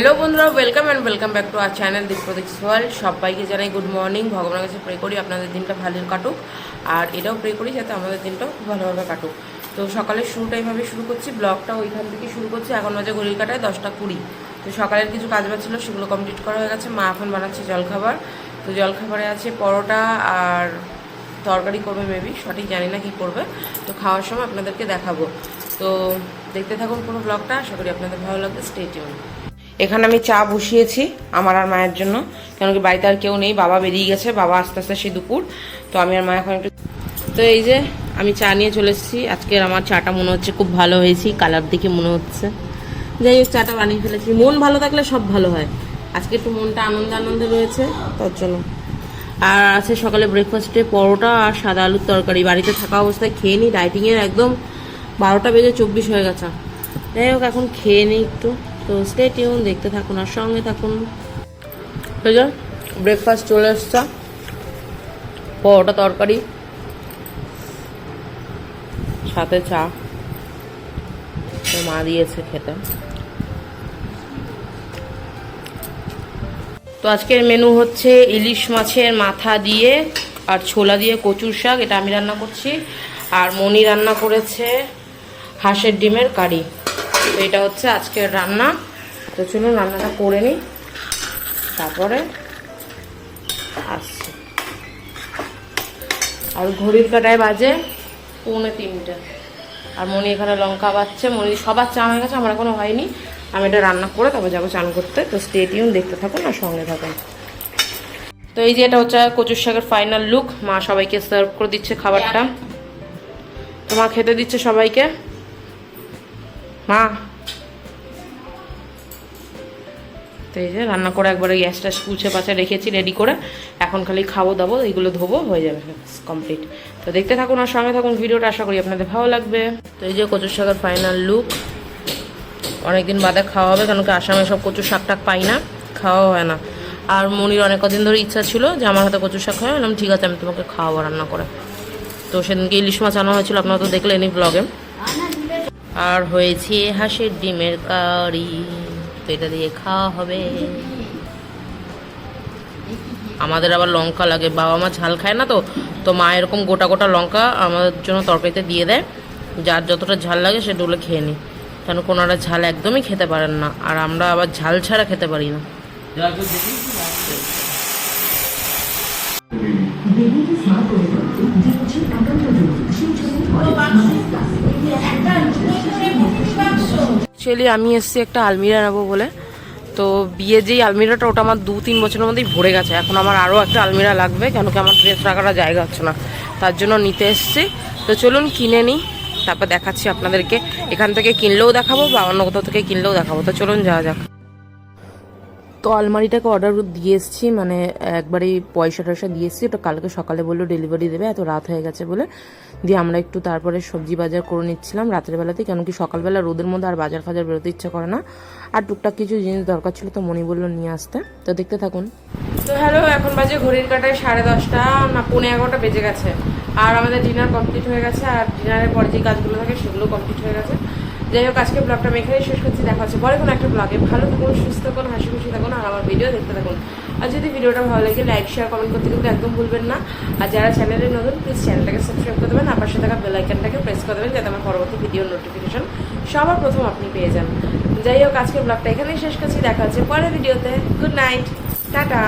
Hello বন্ধুরা welcome and welcome back to our channel Dipradip সোয়াল সবাইকে জানাই গুড মর্নিং ভগবানের কাছে প্রে করি আপনাদের দিনটা ভালো কাটুক। আর এটাও প্রে করি যাতে আমাদের দিনটাও খুব ভালোভাবে কাটুক। তো সকালের শুরুটা এইভাবে শুরু করছি ব্লগটা ওইখান থেকে শুরু করছি। এখন বাজে ঘড়ির কাটায় দশটা কুড়ি। তো সকালের কিছু কাজ বাজ ছিল, সেগুলো কমপ্লিট করা হয়ে গেছে। মা এখন বানাচ্ছে জলখাবার। তো জলখাবারে আছে পরোটা আর তরকারি করবে মেবি সঠিক জানি না কি করবে। তো খাওয়ার সময় আপনাদেরকে দেখাবো। তো দেখতে থাকুন পুরো ব্লগটা আশা করি আপনাদের ভালো লাগবে। স্টে টিউন এখানে আমি চা বসিয়েছি আমার আর মায়ের জন্য। কেন কি বাড়িতে আর কেউ নেই, বাবা বেরিয়ে গেছে, বাবা আস্তে আস্তে সে দুপুর। তো আমি আর মা এখন একটু তো এই যে আমি চা নিয়ে চলে এসেছি। আজকের আমার চাটা মনে হচ্ছে খুব ভালো হয়েছি, কালার দেখে মনে হচ্ছে। যাই হোক, চাটা বানিয়ে ফেলেছি। মন ভালো থাকলে সব ভালো হয়। আজকে একটু মনটা আনন্দ আনন্দে রয়েছে তার জন্য আর আছে সকালে ব্রেকফাস্টে পরোটা আর সাদা আলুর তরকারি। বাড়িতে থাকা অবস্থায় খেয়ে নিই ডাইটিংয়ের একদম বারোটা বেজে চব্বিশ হয়ে গেছে। যাই হোক, এখন খেয়ে নিই একটু। তো স্টে টিউন দেখতে থাকুন আর সঙ্গে থাকুন। যা ব্রেকফাস্ট চলে এসছে। পরোটা তরকারি। সাথে চা। মা দিয়েছে খেতে। তো আজকের মেনু হচ্ছে ইলিশ মাছের মাথা দিয়ে আর ছোলা দিয়ে কচুর শাক, এটা আমি রান্না করছি। আর মনি রান্না করেছে হাঁসের ডিমের কারি। তো এটা হচ্ছে আজকের রান্না। তো চলুন রান্নাটা করে নিই। তারপরে আসছি। আর ঘড়ির কাটায় বাজে পৌনে তিনটে। আর মনি এখানে লঙ্কা বাচ্ছে। মনি সবার চা হয়ে গেছে, আমার এখনও হয়নি। আমি এটা রান্না করে তারপর যাব চান করতে। তো স্টেডিয়াম দেখতে থাকুন আর সঙ্গে থাকুন। তো এই যে এটা হচ্ছে কচুর শাকের ফাইনাল লুক মা সবাইকে সার্ভ করে দিচ্ছে খাবারটা। তো মা খেতে দিচ্ছে সবাইকে। মা। তো এই যে রান্না করে একবারে গ্যাস ট্যাস পুছে পাচা রেখেছি রেডি করে। এখন খালি খাব দাবো এইগুলো ধোবো, হয়ে যাবে কমপ্লিট তো দেখতে থাকুন আর সঙ্গে থাকুন ভিডিওটা, আশা করি আপনাদের ভালো লাগবে। তো এই যে কচুর শাকের ফাইনাল লুক অনেকদিন বাদে খাওয়া হবে, কারণ কি আসামে সব কচুর শাক টাক পাই না, খাওয়া হয় না। আর মনির অনেক কদিন ধরে ইচ্ছা ছিল যে আমার হাতে কচুর শাক হয় ঠিক আছে, আমি তোমাকে খাওয়াবো রান্না করে। তো সেদিনকে ইলিশ মাছ আনা হয়েছিল, আপনারা তো দেখলেনই ব্লগে আর হয়েছে হাঁসের ডিমের কারি। তো এটা দিয়ে খাওয়া হবে। আমাদের আবার লঙ্কা লাগে। বাবা মা ঝাল খায় না তো? তো মা এরকম গোটা গোটা লঙ্কা আমাদের জন্য তরকারিতে দিয়ে দেয়। যার যতটা ঝাল লাগে সে ডোলে খেয়ে নিই কারণ কোনোরা ঝাল একদমই খেতে পারেন না। আর আমরা আবার ঝাল ছাড়া খেতে পারি না। অ্যাকচুয়ালি আমি এসেছি একটা আলমিরা নেব বলে। তো বিয়ে যেই আলমিরাটা ওটা আমার দু তিন বছরের মধ্যেই ভরে গেছে। এখন আমার আরও একটা আলমিরা লাগবে কেন কি আমার ড্রেস রাখাটা জায়গা হচ্ছে না। তার জন্য নিতে এসেছি। তো চলুন কিনে নিই তারপর দেখাচ্ছি আপনাদেরকে। এখান থেকে কিনলেও দেখাবো বা অন্য কোথাও থেকে কিনলেও দেখাবো। তো চলুন যাওয়া যাক। তো আলমারিটাকে অর্ডার দিয়ে এসেছি মানে একবারেই পয়সা টয়সা দিয়ে এসেছি। ওটা কালকে সকালে বলল ডেলিভারি দেবে, এত রাত হয়ে গেছে বলে। দিয়ে আমরা একটু তারপরে সবজি বাজার করে নিচ্ছিলাম রাতের বেলাতে কেন কি সকালবেলা রোদের মধ্যে আর বাজার ফাজার বেরোতে ইচ্ছা করে না। আর টুকটাক কিছু জিনিস দরকার ছিল তো মনি বলল নিয়ে আসতে। তো দেখতে থাকুন। তো হ্যালো, এখন বাজে ঘড়ির কাটায় সাড়ে দশটা, না পৌনে এগারোটা বেজে গেছে। আর আমাদের ডিনার কমপ্লিট হয়ে গেছে, আর ডিনারের পরে যে কাজগুলো থাকে সেগুলো কমপ্লিট হয়ে গেছে। যাই হোক, আজকে ব্লগটা আমি এখানেই শেষ করছি। দেখা হচ্ছে পরে কোনো একটা ব্লগে ভালো থাকুন, সুস্থ থাকুন, হাসি খুশি থাকুন, আর আমার ভিডিও দেখতে থাকুন। আর যদি ভিডিওটা ভালো লাগে লাইক শেয়ার কমেন্ট করতে কিন্তু একদম ভুলবেন না। আর যারা চ্যানেলে নতুন প্লিজ চ্যানেলটাকে সাবস্ক্রাইব করে দেবেন। আর পাশে থাকা বেলাইকানটাকে প্রেস করে দেবেন, যাতে আমার পরবর্তী ভিডিও নোটিফিকেশন সবার প্রথম আপনি পেয়ে যান। যাই হোক, আজকে ব্লগটা এখানেই শেষ করছি। দেখা হচ্ছে পরের ভিডিওতে গুড নাইট টাটা